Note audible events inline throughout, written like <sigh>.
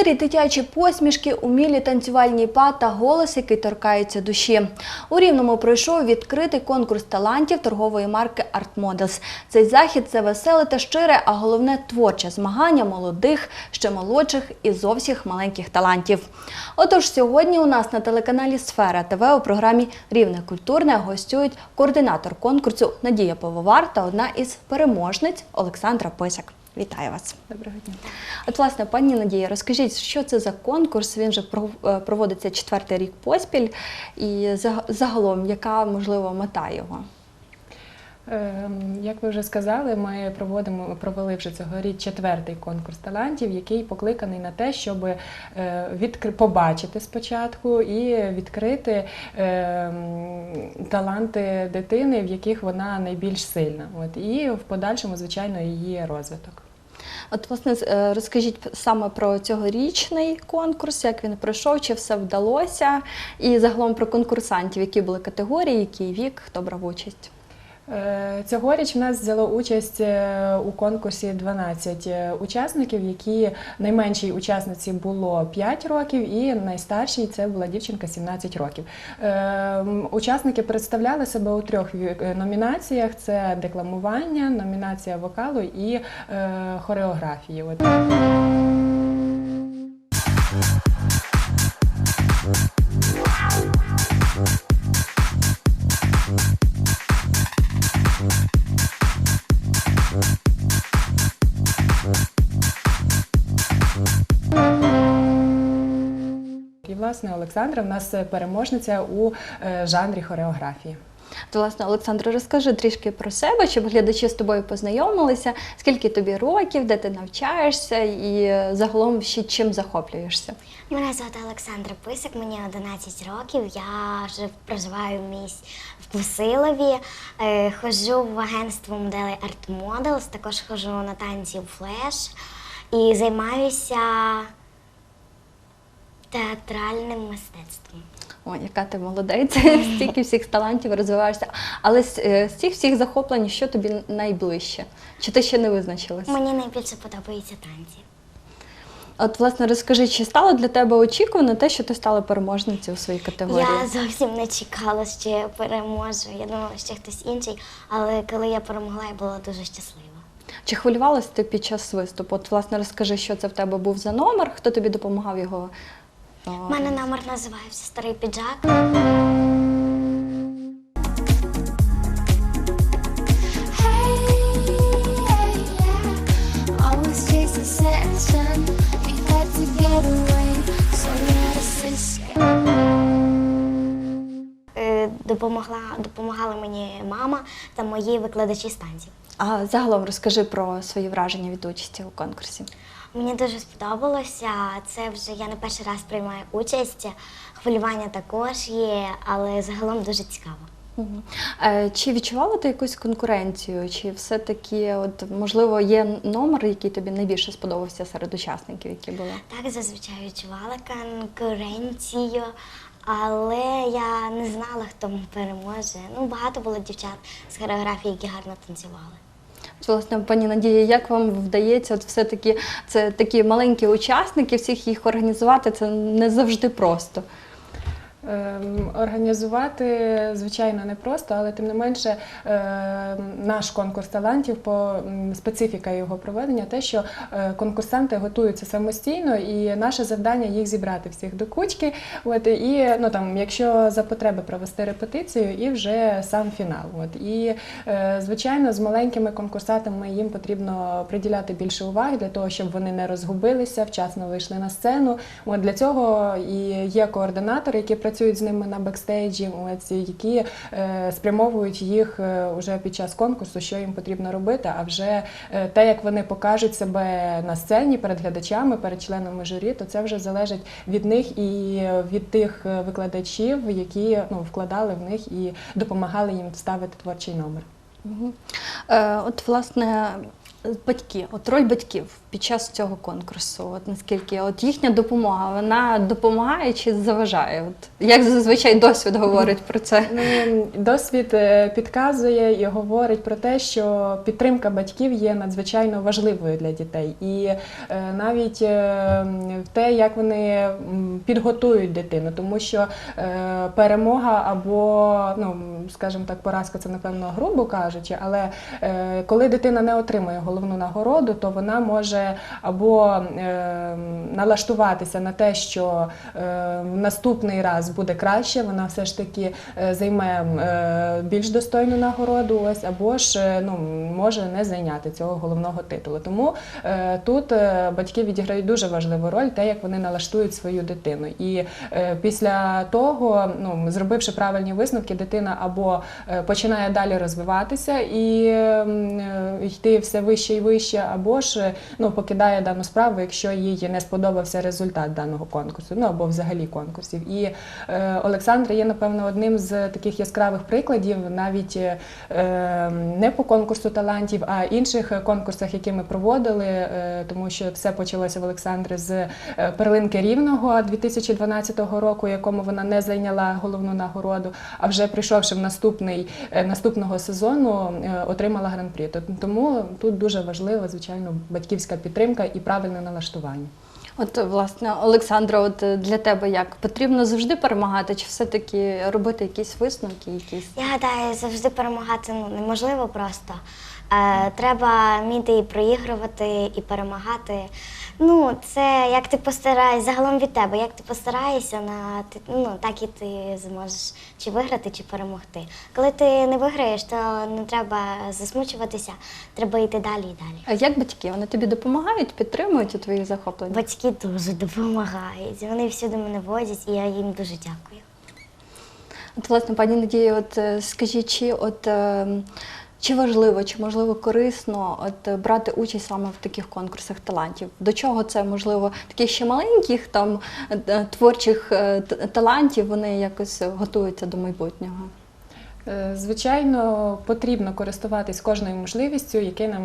Щирі дитячі посмішки, умілі танцювальні па та голос, який торкається душі. У Рівному пройшов відкритий конкурс талантів торгової марки Art Models. Цей захід це веселе та щире, а головне творче змагання молодих, ще молодших і зовсім маленьких талантів. Отож, сьогодні у нас на телеканалі Сфера ТВ у програмі Рівне культурне гостюють координатор конкурсу Надія Пивовар та одна із переможниць Олександра Писак. Вітаю вас. Доброго дня. От, власне, пані Надія, розкажіть, що це за конкурс? Він же е, проводиться четвертий рік поспіль, і заг- загалом, яка можливо мета його? Ем, Як ви вже сказали, ми проводимо провели вже цьогоріч четвертий конкурс талантів, який покликаний на те, щоб е, відкри- побачити спочатку і відкрити ем, таланти дитини, в яких вона найбільш сильна. От і в подальшому, звичайно, її розвиток. От, власне, е, розкажіть саме про цьогорічний конкурс, як він пройшов, чи все вдалося, і загалом про конкурсантів, які були категорії, який вік, хто брав участь. Е, Цьогоріч в нас взяло участь е, у конкурсі 12 е, учасників, які найменшій учасниці було 5 років, і найстаршій це була дівчинка 17 років. Учасники представляли себе у трьох номінаціях: це декламування, номінація вокалу і хореографії. Власне Олександра в нас е, переможниця у е, жанрі хореографії. То, власне, Олександр, розкажи трішки про себе, щоб глядачі з тобою познайомилися, скільки тобі років, де ти навчаєшся, і е, загалом ще чим захоплюєшся. Мене звати Олександра Писик, мені 11 років. Я жив, проживаю в місті в Пусилові, е, ходжу в агентство моделей Art Models, також ходжу на танці у флеш і займаюся театральним мистецтвом. О, яка ти молодець, <laughs> стільки всіх талантів розвиваєшся. Але з, е, з цих всіх захоплень, що тобі найближче? Чи ти ще не визначилася? Мені найбільше подобаються танці. От, власне, розкажи, чи стало для тебе очікувано те, що ти стала переможницею у своїй категорії? Я зовсім не чекала, що я переможу. Я думала, що хтось інший, але коли я перемогла, я була дуже щаслива. Чи хвилювалась ти під час виступу? От, власне, розкажи, що це в тебе був за номер, хто тобі допомагав його? У мене номер називається Старий піджак. Е, Допомогла, допомагала мені мама та мої викладачі з танців. А загалом розкажи про свої враження від участі у конкурсі. Мені дуже сподобалося. Це вже я не перший раз приймаю участь. Хвилювання також є, але загалом дуже цікаво. Е, Чи відчувала ти якусь конкуренцію? Чи все-таки, от можливо, є номер, який тобі найбільше сподобався серед учасників, які були? Так зазвичай відчувала конкуренцію, але я не знала, хто переможе. Ну, багато було дівчат з хореографії, які гарно танцювали. Власне, пані Надія, як вам вдається, от все-таки це такі маленькі учасники, всіх їх організувати це не завжди просто. Ем, Організувати, звичайно, непросто, але тим не менше ем, наш конкурс талантів по специфіка його проведення, те, що е, конкурсанти готуються самостійно, і наше завдання їх зібрати всіх до кучки. От і ну там, якщо за потреби провести репетицію, і вже сам фінал. От і е, звичайно, з маленькими конкурсантами їм потрібно приділяти більше уваги для того, щоб вони не розгубилися, вчасно вийшли на сцену. От для цього і є координатори, які працюють з ними на бекстейджі, які е, спрямовують їх е, уже під час конкурсу, що їм потрібно робити. А вже е, те, як вони покажуть себе на сцені перед глядачами, перед членами журі, то це вже залежить від них і від тих викладачів, які ну, вкладали в них і допомагали їм вставити творчий номер. От, власне, Батьки, от роль батьків під час цього конкурсу, от наскільки от їхня допомога, вона допомагає чи заважає? От як зазвичай досвід говорить про це? Ну, Досвід е, підказує і говорить про те, що підтримка батьків є надзвичайно важливою для дітей. І е, навіть е, в те, як вони підготують дитину, тому що е, перемога або, ну скажімо так, поразка це напевно грубо кажучи, але е, коли дитина не отримує головну нагороду, то вона може або е, налаштуватися на те, що е, в наступний раз буде краще, вона все ж таки е, займе більш достойну нагороду, ось або ж ну, може не зайняти цього головного титулу. Тому тут батьки відіграють дуже важливу роль, те, як вони налаштують свою дитину. І після того, ну, зробивши правильні висновки, дитина або починає далі розвиватися і йти все вище і вище, або ж е, покидає дану справу, якщо їй не сподобався результат даного конкурсу, ну або взагалі конкурсів. І е, Олександра є, напевно, одним з таких яскравих прикладів, навіть е, не по конкурсу талантів, а інших конкурсах, які ми проводили, е, тому що все почалося в Олександри з е, перлинки рівного 2012 року, якому вона не зайняла головну нагороду. А вже прийшовши в наступний е, наступного сезону, е, отримала гран-прі. Тому тут дуже важлива, звичайно, батьківська підтримка і правильне налаштування. От власне, Олександра, от е, для тебе як потрібно завжди перемагати, чи все-таки робити якісь висновки? Якісь Я гадаю, завжди перемагати ну, неможливо просто. Е, треба вміти і проігрувати, і перемагати. Ну, це як ти постараєшся, загалом від тебе, як ти постараєшся, на, ти- ну, так і ти зможеш чи виграти, чи перемогти. Коли ти не виграєш, то не треба засмучуватися, треба йти далі і далі. а як батьки? Вони тобі допомагають, підтримують у твоїх захопленнях? Батьки дуже допомагають. Вони всюди мене возять, і я їм дуже дякую. От, власне, пані Надія, от е, скажіть, чи от е, чи важливо, чи можливо корисно от брати участь саме в таких конкурсах талантів? До чого це можливо таких ще маленьких там е, творчих талантів? Вони якось готуються до майбутнього? Е, Звичайно, потрібно користуватись кожною можливістю, яке нам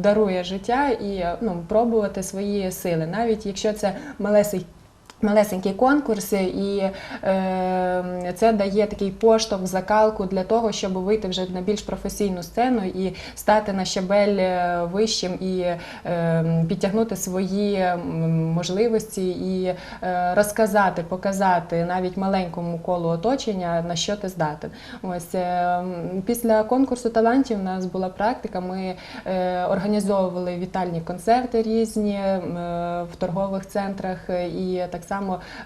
дарує життя, і е, ну, пробувати свої сили, навіть якщо це малесий. Малесенькі конкурси, і е, це дає такий поштовх, закалку для того, щоб вийти вже на більш професійну сцену і стати на щабель е, вищим і е, підтягнути свої можливості і е, розказати, показати навіть маленькому колу оточення, на що ти здатен. Ось е, після конкурсу талантів у нас була практика. Ми е, організовували вітальні концерти різні е, в торгових центрах е, і так само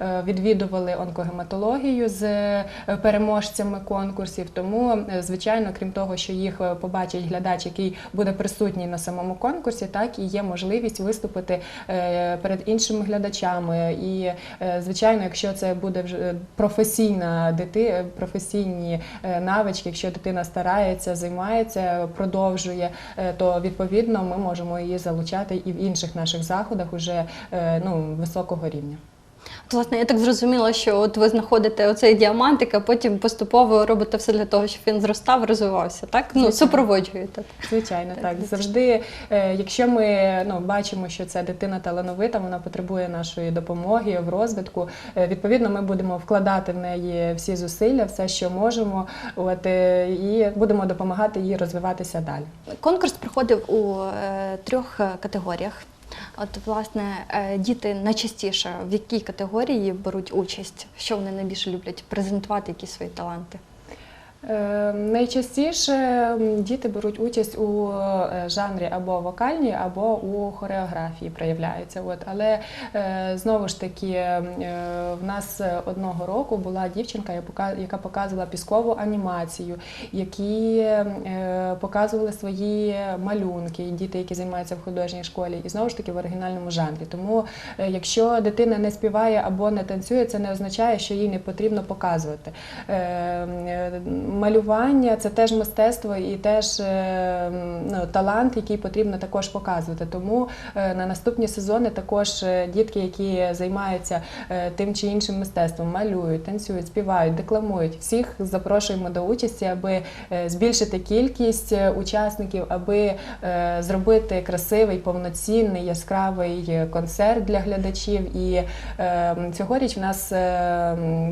е, відвідували онкогематологію з е, переможцями конкурсів. Тому, е, звичайно, крім того, що їх побачить глядач, який буде присутній на самому конкурсі, так і є можливість виступити перед іншими глядачами. І, звичайно, якщо це буде вже професійна дити, професійні навички, якщо дитина старається, займається, продовжує, то відповідно ми можемо її залучати і в інших наших заходах уже ну, високого рівня. Власне, я так зрозуміла, що от ви знаходите оцей діамантик, а потім поступово робите все для того, щоб він зростав, розвивався, так? Ну, Звичайно. супроводжуєте. Звичайно, так. Завжди, е, якщо ми ну, бачимо, що ця дитина талановита, вона потребує нашої допомоги в розвитку. е, Відповідно, ми будемо вкладати в неї всі зусилля, все, що можемо, от, е, і будемо допомагати їй розвиватися далі. Конкурс проходив у трьох категоріях. От, власне, е, діти найчастіше в якій категорії беруть участь? Що вони найбільше люблять? Презентувати якісь свої таланти? Е, Найчастіше діти беруть участь у е, жанрі або вокальній, або у хореографії проявляються. От. Але е, знову ж таки, в нас одного року була дівчинка, яка показувала піскову анімацію, які показували свої малюнки, діти, які займаються в художній школі, і знову ж таки в оригінальному жанрі. Тому, якщо дитина не співає або не танцює, це не означає, що їй не потрібно показувати. Малювання це теж мистецтво і теж е, ну, талант, який потрібно також показувати. Тому е, на наступні сезони також е, дітки, які займаються тим чи іншим мистецтвом, малюють, танцюють, співають, декламують. Всіх запрошуємо до участі, аби збільшити кількість учасників, аби зробити красивий, повноцінний, яскравий концерт для глядачів. І цьогоріч в нас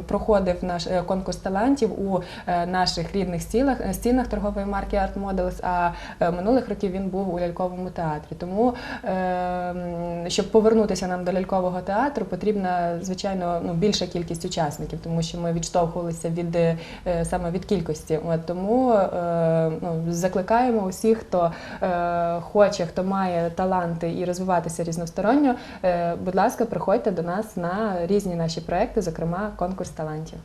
проходив наш конкурс талантів у е, наших рідних стінах, стінах торгової марки Art Models, а е, минулих років він був у ляльковому театрі. Тому, е, щоб повернутися нам до лялькового театру, потрібна звичайно ну, більша кількість учасників, тому що ми відштовхувалися від е, саме від кількості. От тому е, ну, закликаємо усіх, хто е, хоче, хто має таланти і розвиватися різносторонньо. Е, будь ласка, приходьте до нас на різні наші проекти, зокрема конкурс талантів.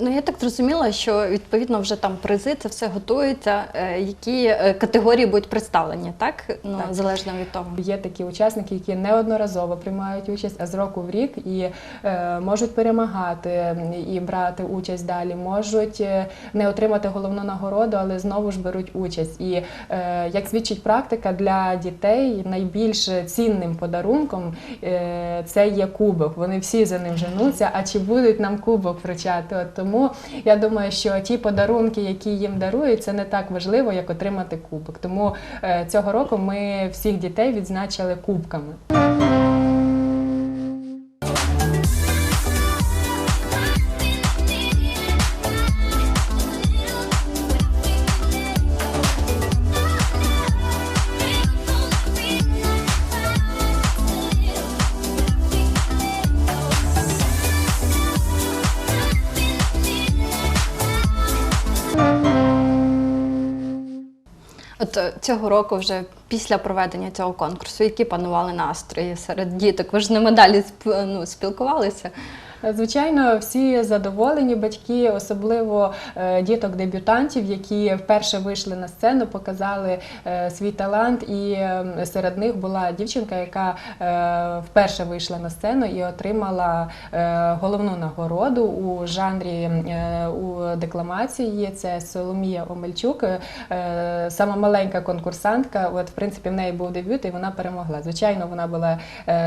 Ну я так зрозуміла, що відповідно вже там призи, це все готується. Е, Які е, категорії будуть представлені, так? Ну Так. залежно від того. Є такі учасники, які неодноразово приймають участь, а з року в рік і е, можуть перемагати і брати участь далі, можуть е, не отримати головну нагороду, але знову ж беруть участь. І е, як свідчить практика для дітей, найбільш цінним подарунком е, це є кубок. Вони всі за ним женуться. А чи будуть нам кубок вручати? От тому я думаю, що ті подарунки, які їм дарують, це не так важливо, як отримати кубок. Тому е, цього року ми всіх дітей відзначили кубками. От е, цього року, вже після проведення цього конкурсу, які панували настрої серед діток? Ви ж ними далі ну, спілкувалися? Звичайно, всі задоволені батьки, особливо е, діток-дебютантів, які вперше вийшли на сцену, показали е, свій талант. І е, серед них була дівчинка, яка е, вперше вийшла на сцену і отримала головну нагороду у жанрі у декламації. Це Соломія Омельчук, сама маленька конкурсантка. От, в принципі, в неї був дебют, і вона перемогла. Звичайно, вона була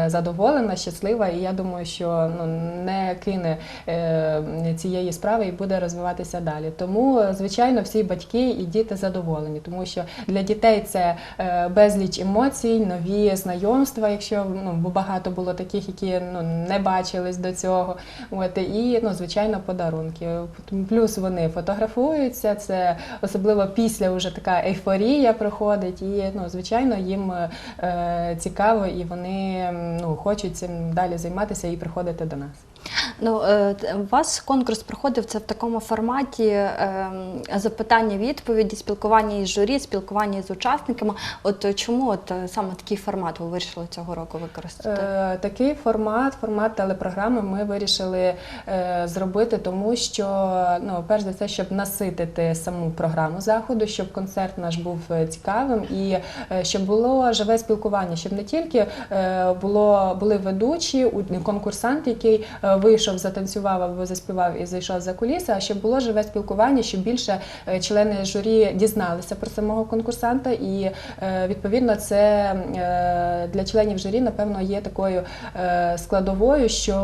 задоволена, щаслива, і я думаю, що ну не кине е, цієї справи і буде розвиватися далі. Тому, е, звичайно, всі батьки і діти задоволені, тому що для дітей це е, безліч емоцій, нові знайомства, якщо ну багато було таких, які ну не бачились до цього. От і ну, звичайно, подарунки. Плюс вони фотографуються. Це особливо після вже така ейфорія проходить, і ну, звичайно, їм е, цікаво, і вони ну, хочуть цим далі займатися і приходити до нас. Ну, е, у вас конкурс проходив це в такому форматі е, запитання-відповіді, спілкування із журі, спілкування з учасниками. От е, чому от е, саме такий формат ви вирішили цього року використати? Такий формат, формат телепрограми ми вирішили зробити, тому що ну, перш за все, щоб наситити саму програму заходу, щоб концерт наш був цікавим і щоб було живе спілкування, щоб не тільки було були ведучі, конкурсант, який вийшов, затанцював або заспівав і зайшов за куліси, а щоб було живе спілкування, щоб більше е, члени журі дізналися про самого конкурсанта, і е, відповідно це е, для членів журі, напевно, є такою е, складовою, що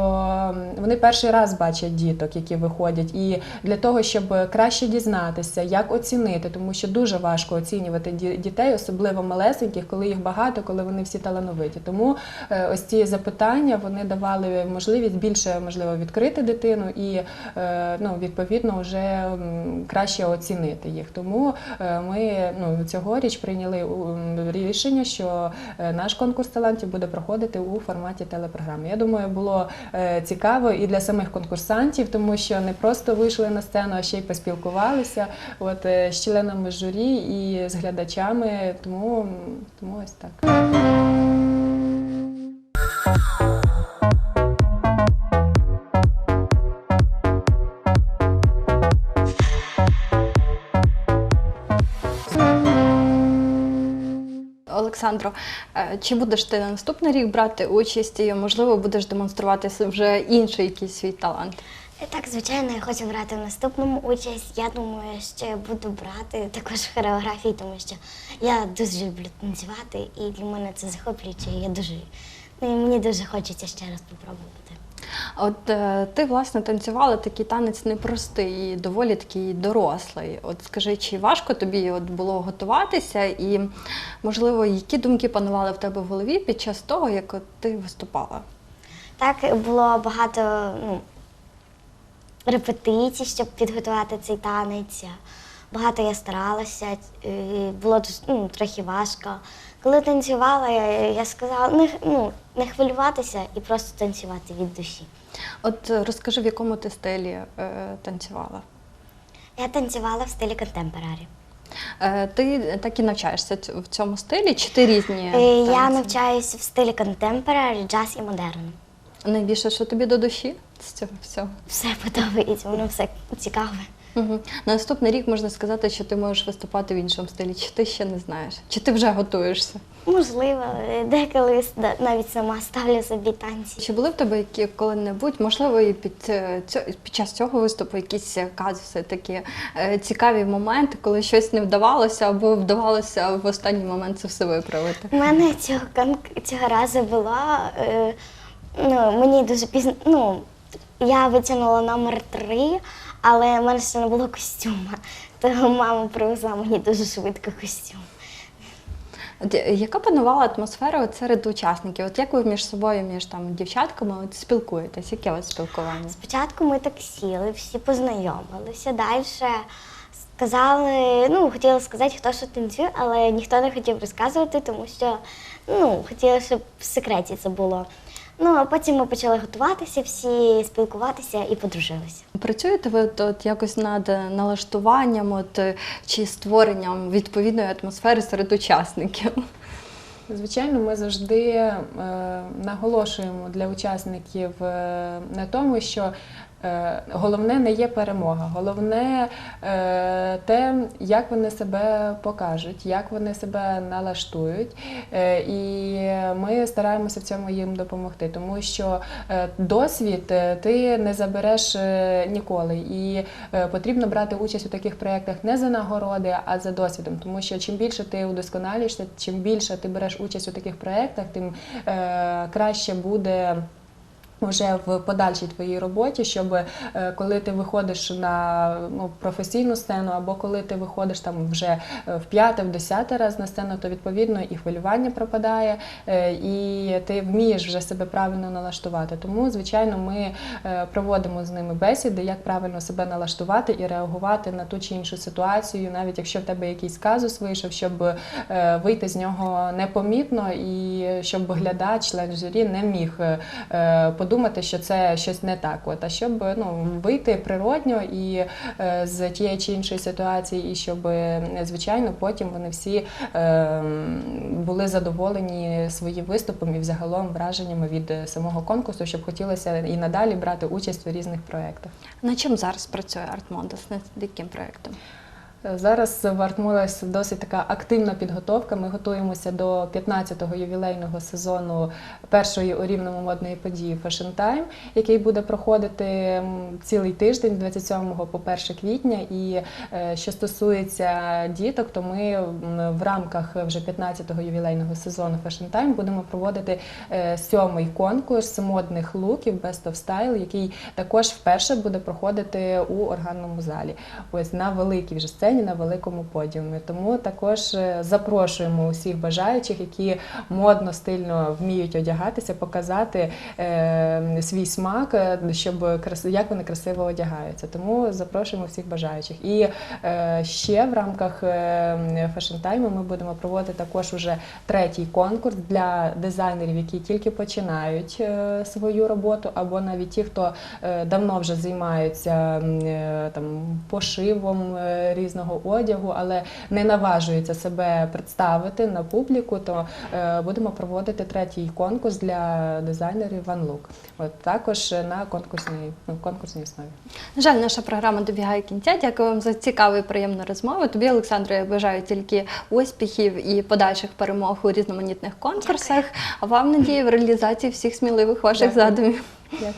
вони перший раз бачать діток, які виходять, і для того, щоб краще дізнатися, як оцінити, тому що дуже важко оцінювати дітей, особливо малесеньких, коли їх багато, коли вони всі талановиті. Тому е, ось ці запитання вони давали можливість більше можливо відкрити дитину і е, ну, відповідно вже краще оцінити їх. Тому е, ми ну, цьогоріч прийняли рішення, що е, наш конкурс талантів буде проходити у форматі телепрограми. Я думаю, було цікаво і для самих конкурсантів, тому що не просто вийшли на сцену, а ще й поспілкувалися от, з членами журі і з глядачами. Тому, тому ось так. Олександро, е, чи будеш ти на наступний рік брати участь і можливо будеш демонструвати вже інший якийсь свій талант? Е, Так, звичайно, я хочу брати в наступному участь. Я думаю, що я буду брати також хореографії, тому що я дуже люблю танцювати, і для мене це захоплююче. Я дуже ну, мені дуже хочеться ще раз спробувати. От е, ти власне танцювала такий танець непростий і доволі такий дорослий. От скажи, чи важко тобі от було готуватися, і можливо, які думки панували в тебе в голові під час того, як от ти виступала? Так, було багато ну, репетицій, щоб підготувати цей танець. Багато я старалася, було ну, трохи важко. Коли танцювала, я, я сказала не, ну, не хвилюватися і просто танцювати від душі. От е, розкажи, в якому ти стилі е, танцювала? Я танцювала в стилі контемпорарі. Е, ти так і навчаєшся в цьому стилі, чи ти різні? Е, Я навчаюся в стилі контемпорарі, джаз і модерн. Найбільше, що тобі до душі з цього всього? Все подобається, воно все цікаве. Угу. На наступний рік можна сказати, що ти можеш виступати в іншому стилі, чи ти ще не знаєш, чи ти вже готуєшся? Можливо, деколи навіть сама ставлю собі танці. Чи були в тебе які коли-небудь, можливо, і під, е, під час цього виступу якісь е, казуси, такі е, цікаві моменти, коли щось не вдавалося або вдавалося в останній момент це все виправити? У мене цього, цього разу було. Е, ну, мені дуже пізно. Ну, я витягнула номер три, але в мене ще не було костюма. Тому мама привезла мені дуже швидко костюм. От, яка панувала атмосфера от серед учасників? От як ви між собою, між там дівчатками от спілкуєтесь? Яке у вас спілкування? Спочатку ми так сіли, всі познайомилися. Далі сказали, ну, хотіли сказати, хто що танцює, але ніхто не хотів розказувати, тому що ну, хотіли, щоб в секреті це було. Ну, а потім ми почали готуватися, всі спілкуватися і подружилися. Працюєте ви от, от якось над налаштуванням от, е, чи створенням відповідної атмосфери серед учасників? Звичайно, ми завжди е, наголошуємо для учасників е, на тому, що головне не є перемога, головне е, те, як вони себе покажуть, як вони себе налаштують. Е, і ми стараємося в цьому їм допомогти, тому що е, досвід е, ти не забереш е, ніколи. І е, потрібно брати участь у таких проєктах не за нагороди, а за досвідом. Тому що чим більше ти удосконалюєшся, чим більше ти береш участь у таких проєктах, тим е, краще буде. Вже в подальшій твоїй роботі, щоб е, коли ти виходиш на ну, професійну сцену, або коли ти виходиш там вже е, в п'яте, в десяте раз на сцену, то відповідно і хвилювання пропадає, е, і ти вмієш вже себе правильно налаштувати. Тому, звичайно, ми проводимо з ними бесіди, як правильно себе налаштувати і реагувати на ту чи іншу ситуацію, навіть якщо в тебе якийсь казус вийшов, щоб вийти з нього непомітно і щоб глядач, член журі не міг е, подумати, що це щось не так. От, а щоб ну, вийти природньо і е, з тієї чи іншої ситуації, і щоб, е, звичайно, потім вони всі е, були задоволені своїм виступом і взагалом враженнями від самого конкурсу, щоб хотілося і надалі брати участь у різних проєктах. На чим зараз працює Models? Над яким проєктом? Зараз в Артмолес досить така активна підготовка. Ми готуємося до 15-го ювілейного сезону першої у рівному модної події Fashion Time, який буде проходити цілий тиждень з 27 по 1 квітня. І е, що стосується діток, то ми в рамках вже 15-го ювілейного сезону Fashion Time будемо проводити е, сьомий конкурс модних луків Best of Style, який також вперше буде проходити у органному залі. Ось на великій вже сцені, на великому подіумі. Тому також е, запрошуємо усіх бажаючих, які модно, стильно вміють одягатися, показати е, свій смак, е, щоб як вони красиво одягаються. Тому запрошуємо всіх бажаючих. І е, ще в рамках е, Fashion Time ми будемо проводити також уже третій конкурс для дизайнерів, які тільки починають е, свою роботу, або навіть ті, хто е, давно вже займаються е, там пошивом е, різного одягу, але не наважуються себе представити на публіку, то е, будемо проводити третій конкурс для дизайнерів One Look. От також на конкурсній ну, конкурсній основі. На жаль, наша програма добігає кінця. Дякую вам за цікаву і приємну розмову. Тобі, Олександро, я бажаю тільки успіхів і подальших перемог у різноманітних конкурсах. А вам надію в реалізації всіх сміливих ваших Дякую. задумів. Дякую.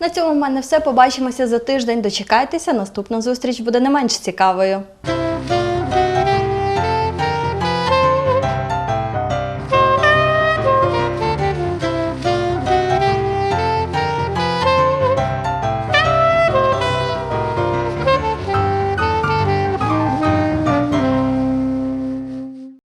На цьому в мене все. Побачимося за тиждень. Дочекайтеся. Наступна зустріч буде не менш цікавою.